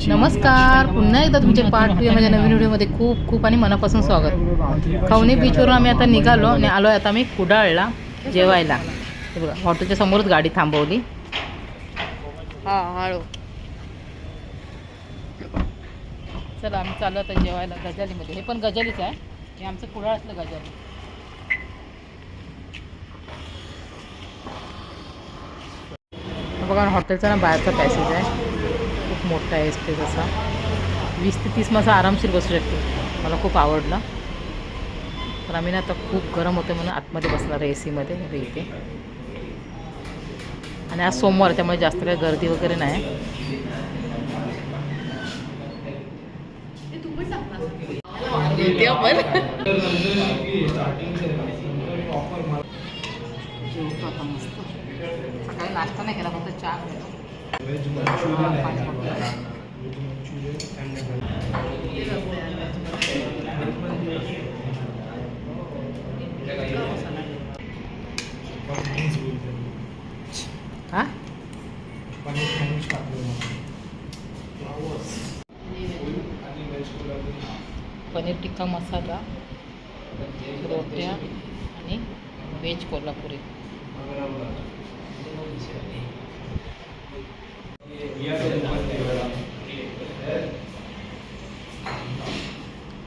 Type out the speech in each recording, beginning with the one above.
नमस्कार. पुन्हा एकदा तुमचे या माझ्या नवीन व्हिडिओमध्ये खूप खूप आणि मनापासून स्वागत. खवणे बीचवरून आम्ही आता निघालो आणि आलो आता आम्ही कुडाळला जेवायला. बघा हॉटेलच्या समोरच गाडी थांबवली. हा हळू. चला आम्ही चाललो आता जेवायला गजालीमध्ये. हे पण गजालीच आहे. हे आमचं कुडाळातलं गजाली. हा बघा हॉटेलचा ना बाहेरचा पॅसेज आहे. मोठा आहे स्पेस असा वीस ते तीस माणसं आरामशीर बसू शकते मला खूप आवडलं. तर आम्ही ना आता खूप गरम होतं म्हणून आतमध्ये बसणार आहे ए सीमध्ये इथे आणि आज सोमवार त्यामुळे जास्त काही गर्दी वगैरे नाही. जेवतो आता मस्त. नाश्ता नाही केला फक्त चहा पिला. हा, पाच मिनिटं. हा पनीर टिक्का मसाला रोट्या आणि व्हेज कोल्हापुरी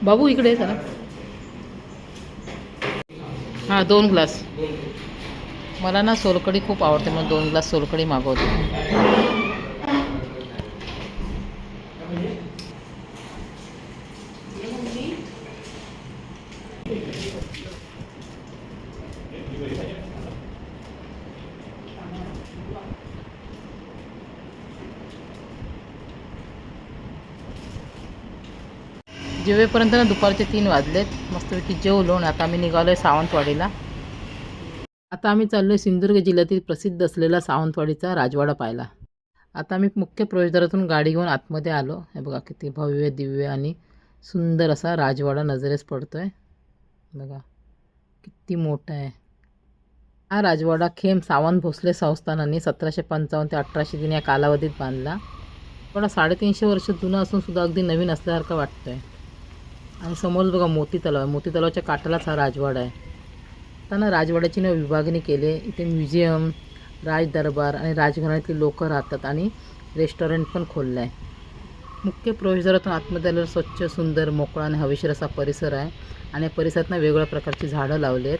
बाबू इकडे ये जरा. हां दोन ग्लास. मला ना सोलकडी खूप आवडते म्हणून दोन ग्लास सोलकडी मागवते. जेवेपर्यंत ना दुपारचे तीन वाजलेत मस्तपैकी जेवलो आता आम्ही निघालो आहे सावंतवाडीला. आता आम्ही चाललो आहे सिंधुदुर्ग जिल्ह्यातील प्रसिद्ध असलेला सावंतवाडीचा राजवाडा पाहायला. आता आम्ही मुख्य प्रवेशद्वारातून गाडी घेऊन आतमध्ये आलो. हे बघा किती भव्य दिव्य आणि सुंदर असा राजवाडा नजरेस पडतो आहे बघा किती मोठा आहे. हा राजवाडा खेम सावंत भोसले संस्थानांनी सतराशे पंचावन्न ते अठराशे दिन या कालावधीत बांधला. पण साडेतीनशे वर्ष जुना असून सुद्धा अगदी नवीन असल्यासारखं वाटतं आहे आणि समोर बघा मोती तलाव आहे. मोती तलावाच्या काठालाच हा राजवाडा आहे. आता ना राजवाड्याची ना विभागणी केली आहे. इथे म्युझियम राजदरबार आणि राजघराण्यातली लोकं राहतात आणि रेस्टॉरंट पण खोललं आहे मुख्य प्रवेशद्वारातून आतमध्ये आल्यावर स्वच्छ सुंदर मोकळा आणि हवेशीर असा परिसर आहे. आणि या परिसरात ना वेगवेगळ्या प्रकारची झाडं लावली आहेत.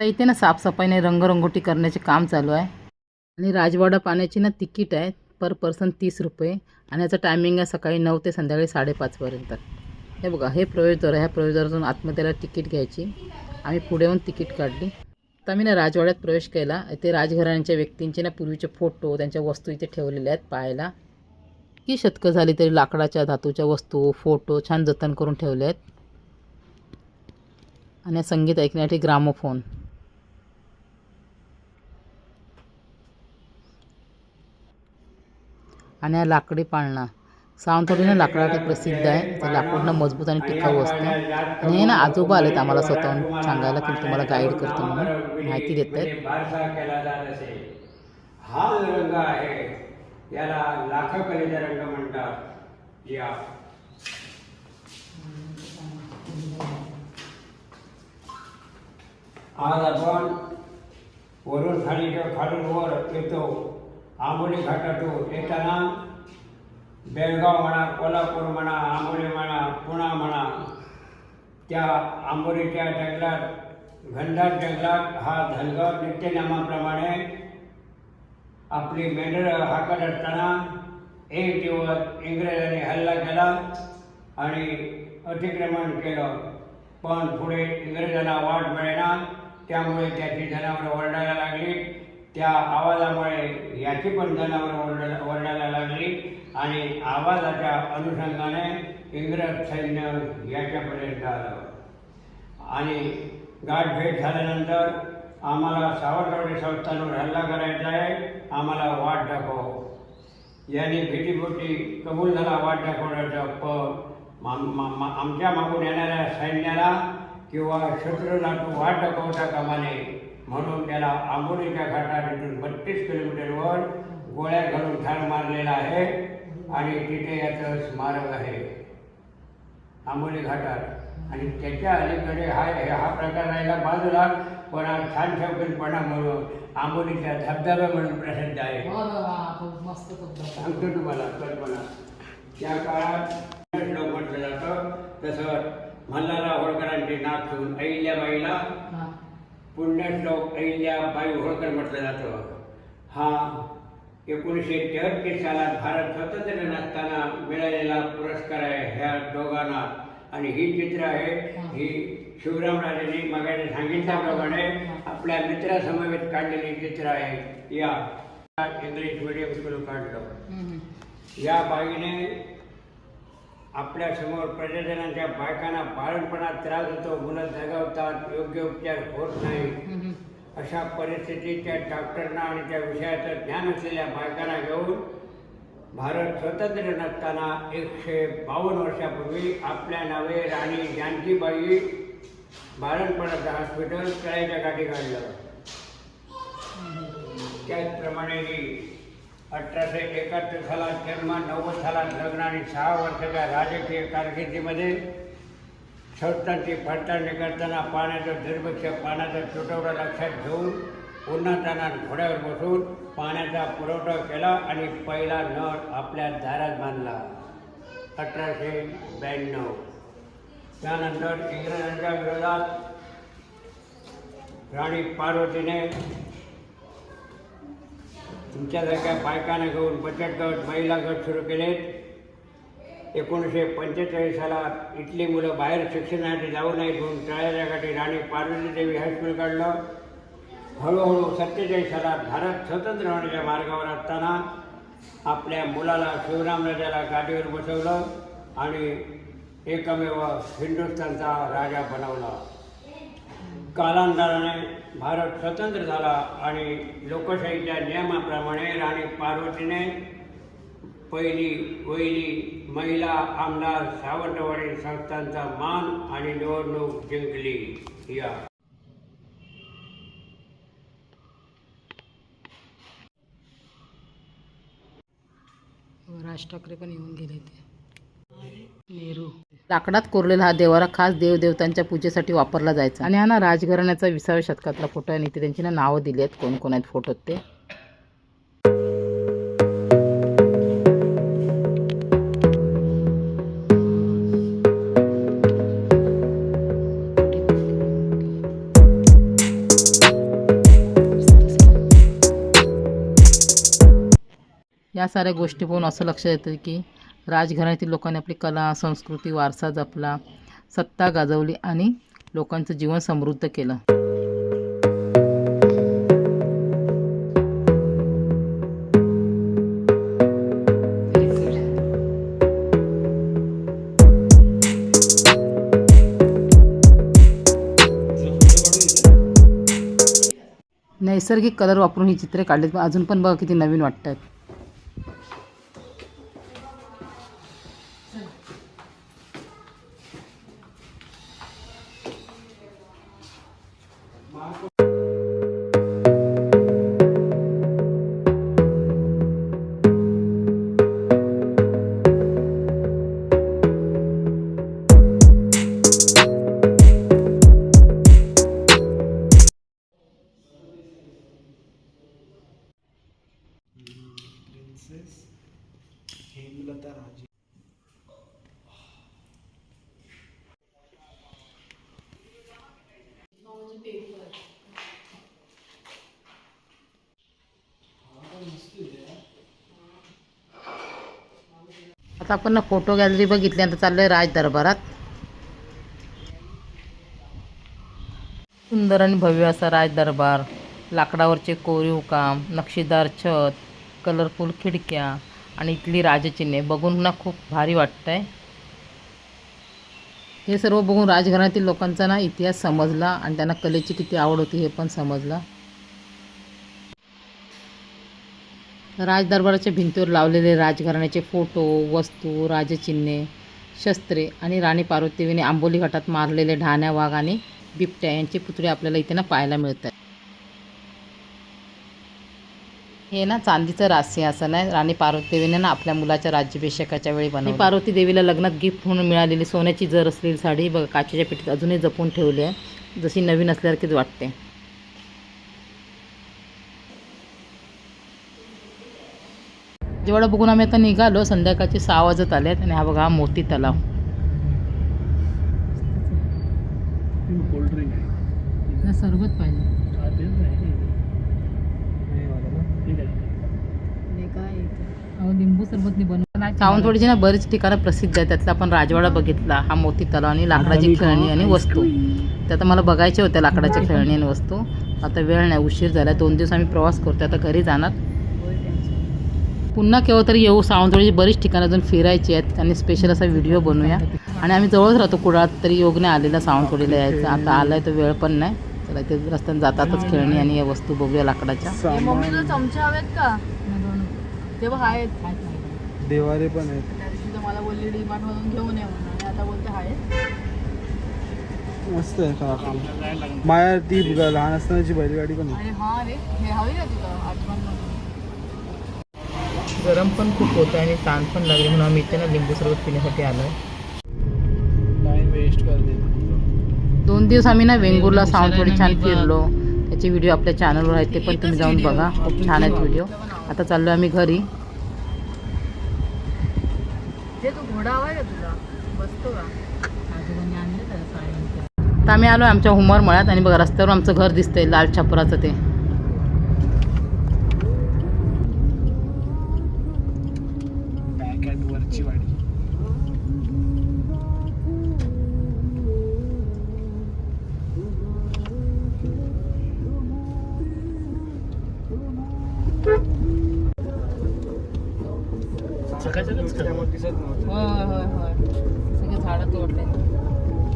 तर इथे ना साफसफाईने रंगरंगोटी करण्याचे काम चालू आहे. आणि राजवाडा पाण्याची ना तिकीट आहे. पर पर्सन तीस रुपये. आणि याचं टायमिंग आहे सकाळी नऊ ते संध्याकाळी साडेपाचपर्यंत हे बघा हे प्रवेशद्वार ह्या प्रवेशद्वारातून आत्महत्याला तिकीट घ्यायची. आम्ही पुढे येऊन तिकीट काढली. तर आम्ही ना राजवाड्यात प्रवेश केला. इथे राजघराण्यांच्या व्यक्तींचे ना पूर्वीचे फोटो त्यांच्या वस्तू इथे ठेवलेल्या आहेत पाहायला. की शतकं झाली तरी लाकडाच्या धातूच्या वस्तू फोटो छान जतन करून ठेवले आहेत. आणि संगीत ऐकण्यासाठी ग्रामोफोन. आणि लाकडी पाळणा. सावंतवाडीनं लाकडासाठी प्रसिद्ध आहे. ते लाकूडनं मजबूत आणि टिकाऊ असतं. आणि हे ना आजोबा आलेत आम्हाला स्वतःहून सांगायला की तुम्हाला गाईड करतो म्हणून. माहिती देत आहेत. बारसा केला जात हा जो रंग आहे याला लाखकलेचा रंग म्हणतात या आज आपण वरून खाली खालून वर येतो. आंबोली घाटातून येताना बेळगाव म्हणा कोल्हापूर म्हणा आंबोली म्हणा पुणा म्हणा त्या आंबोलीच्या जंगलात घनदाट जंगलात हा धनगर नित्यनामाप्रमाणे आपली मेंढर हाकत असताना एक दिवस इंग्रजांनी हल्ला केला आणि अतिक्रमण केलं. पण पुढे इंग्रजांना वाट मिळेना त्यामुळे त्याची जनावरं ओरडायला लागली. त्या आवाजामुळे याची पण जनावरं ओरडायला ओरडायला लागली. आणि आवाजाच्या अनुषंगाने इंग्रज सैन्य याच्यापर्यंत आलं. आणि गाठभेट झाल्यानंतर आम्हाला सावरकरवाडी संस्थांवर हल्ला करायचा आहे आम्हाला वाट दाखव. यांनी भीतीपोटी कबूल झाला वाट दाखवण्याचा पण आमच्या मागून येणाऱ्या सैन्याला किंवा शत्रूला तो वाट दाखवता कामा नये म्हणून त्याला आंबोलीच्या घाटात इथून बत्तीस किलोमीटरवर गोळ्या घालून ठार मारलेला आहे. आणि तिथे याचं स्मारक आहे. आंबोली घाटात. आणि त्याच्या अलीकडे हा हे- हा प्रकार राहिला बाजूला पण हा छान शौकीनपणा म्हणून आंबोलीच्या धबधबा म्हणून प्रसिद्ध आहे. मस्त सांगतो तुम्हाला कल्पना. त्या काळात लोक म्हटलं जातं तसं मल्हारराव होळकरांची नाचून अहिल्याबाईला पुण्यश्लोक अहिल्याबाई होळकर म्हटलं जातं. हा एकोणीसशे तेहतीस सालात भारत स्वतंत्र नसताना मिळालेला पुरस्कार आहे ह्या दोघांना. आणि ही चित्र आहे ही. शिवरामराजेंनी मगाने सांगितल्याप्रमाणे आपल्या मित्रासमवेत काढलेली चित्र आहे. या इंग्लिश मिडियम स्कूल काढलं. या बाईने आपल्यासमोर प्रजाजनांच्या बायकांना बाळणपणात त्रास होतो मुलं दगावतात योग्य उपचार होत नाही अशा परिस्थितीत त्या डॉक्टरना आणि त्या विषयाचं ज्ञान असलेल्या बायकांना घेऊन भारत स्वतंत्र नसताना एकशे बावन्न वर्षापूर्वी आपल्या नावे राणी जानकीबाई बाळणपणाचं हॉस्पिटल कळायच्या काठी काढलं. त्याचप्रमाणे अठराशे एकाहत्तर सालात जन्म नव्वद सालात लग्न आणि सहा वर्षाच्या राजकीय कारकिर्दीमध्ये संस्थांची पडताळणी करताना पाण्याचं दुर्भिक्ष पाण्याचा तुटवडा लक्षात घेऊन उन्हातानात घोड्यावर बसून पाण्याचा पुरवठा केला आणि पहिला नळ आपल्या दारात बांधला. अठराशे ब्याण्णव. त्यानंतर इंग्रजांच्या विरोधात राणी पार्वतीने तुमच्यासारख्या बायकांना घेऊन बचत गट महिला गट सुरू केलेत. एकोणीसशे पंचेचाळीस सालात इथली मुलं बाहेर शिक्षणासाठी जाऊ नये म्हणून टाळ्याच्या राणी पार्वती देवी हायस्कूल काढलं. हळूहळू सत्तेचाळीस सालात भारत स्वतंत्र होण्याच्या मार्गावर असताना आपल्या मुलाला शिवरामराजाला गाडीवर बसवलं आणि एकमेव हिंदुस्थानचा राजा बनवला. कालांतराने भारत स्वतंत्र झाला आणि लोकशाहीच्या नियमाप्रमाणे राणी पार्वतीने पहिली वहिली महिला आमदार सावंतवाडी संस्थांचा मान आणि निवडणूक जिंकली. या. राज ठाकरे पण येऊन गेले ते. नेहरू. लाकडात कोरलेला हा देवारा खास देवदेवतांच्या पूजेसाठी वापरला जायचा. आणि हा ना राजघराण्याचा विसाव्या शतकातला फोटो आहे आणि इथे त्यांची ना नावं दिली आहेत. कोण कोण आहेत फोटोत ते. या साऱ्या गोष्टी पाहून असं लक्षात येतं की राजघराण्यातील लोकांनी आपली कला संस्कृती वारसा जपला सत्ता गाजवली आणि लोकांचं जीवन समृद्ध केलं. नैसर्गिक कलर वापरून ही चित्रे काढलीत. अजून पण बघा किती नवीन वाटत हेमलता राजे आता आपण ना फोटो गॅलरी बघितली आता चाललोय राज दरबारात सुंदर आणि भव्य असा राज दरबार लाकडावरचे कोरीव काम नक्षीदार छत कलरफुल खिडक्या. आणि इथली राजचिन्हे बघून ना खूप भारी वाटतंय. हे सर्व बघून राजघराण्यातील लोकांचा ना इतिहास समजला आणि त्यांना कलेची किती आवड होती हे पण समजलं. राजदरबाराच्या भिंतीवर लावलेले राजघराण्याचे फोटो वस्तू राजचिन्हे शस्त्रे आणि राणी पार्वतीवीने आंबोली घाटात मारलेले ढाण्या वाघ आणि बिबट्या यांचे पुतळे आपल्याला इथे ना पाहायला मिळतात हे ना चांदीचं रास्य आसन आहे राणी पार्वती देवीने ना आपल्या मुलाच्या राज्याभिषेकाच्या वेळी बनवली. पार्वती देवीला लग्नात गिफ्ट म्हणून मिळालेली सोन्याची जर असलेली साडी बघा काचेच्या पेटीत अजूनही जपून ठेवली आहे. जशी नवीन असल्यासारखीच वाटते. जेवढं बघून आम्ही आता निघालो संध्याकाळचे सहा वाजत आले आणि हा बघा हा मोती तलाव. सरबत पाहिजे. आहे लिंबू बनवलं सावंतवाडीची ना बरीच ठिकाणं प्रसिद्ध आहेत. त्यातला आपण राजवाडा बघितला हा मोती तलाव आणि लाकडाची खेळणी आणि वस्तू. ते आता मला बघायच्या होत्या लाकडाच्या खेळणी आणि वस्तू. आता वेळ नाही उशीर झाला दोन दिवस आम्ही प्रवास करतो आता घरी जाणार. पुन्हा केव्हा तरी येऊ सावंतवाडीची बरीच ठिकाणं अजून फिरायची आहेत. आणि स्पेशल असा व्हिडिओ बनवूया. आणि आम्ही जवळच राहतो कुडाळात तरी योग नाही आलेला सावंतवाडीला यायचं. आता आलाय तर वेळ पण नाही. चला ते रस्त्याने जातातच खेळणी आणि या वस्तू बघूया लाकडाच्या. मम्मीला चमचे हवेत का? तेव्हा आहेत देवारे पण आहेत. त्या दिवशी तर मला बोलली डीमार्ट मधून घेऊन ये म्हणून. आणि आता बोलते आहेत मस्त आहे का माया ती ग- लहान असतानाची बैलगाडी पण आहे. अरे हा रे हे हवी का तुला आठवण म्हणून गरम पण खूप होतं आणि ताण पण लागले म्हणून आम्ही इथे ना लिंबू सरबत पिण्यासाठी आलो टाइम दोन दिवस आम्ही ना वेंगुर्ला सावंतवाडी छान फिरलो. त्याचे व्हिडिओ आपल्या चॅनलवर आहेत ते पण तुम्ही जाऊन बघा. खूप छान आहेत व्हिडिओ आता चाललो आम्ही घरी. तर आम्ही आलो आमच्या हुमर मळ्यात आणि बघा रस्त्यावर आमचं घर दिसतंय लाल छपराचं ते. का? दिसत नव्हतं. होय होय होय. सगळे झाडं तोडले.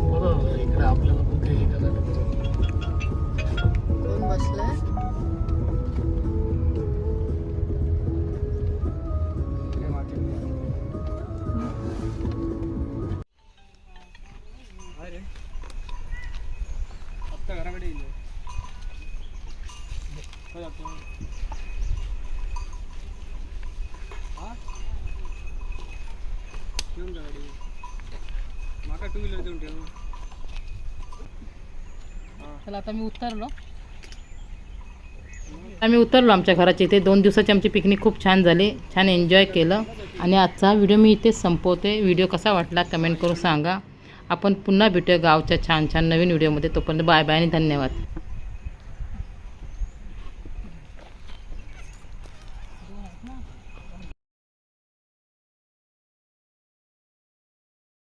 बरोबर इकडे आपल्याला पण ते हे करायला. कोण बसलाय? घराकडे येईल काय जातो हा घेऊन जा गाडी माका टू व्हीलर देऊन ठेव. चला आता मी उतरलो. आम्ही उतरलो आमच्या घराच्या इथे. दोन दिवसाची आमची पिकनिक खूप छान झाली. छान एन्जॉय केलं. आणि आजचा व्हिडिओ मी इथेच संपवते. व्हिडिओ कसा वाटला कमेंट करून सांगा. आपण पुन्हा भेटूया गावच्या छान छान नवीन व्हिडिओमध्ये. तोपर्यंत बाय बाय आणि धन्यवाद.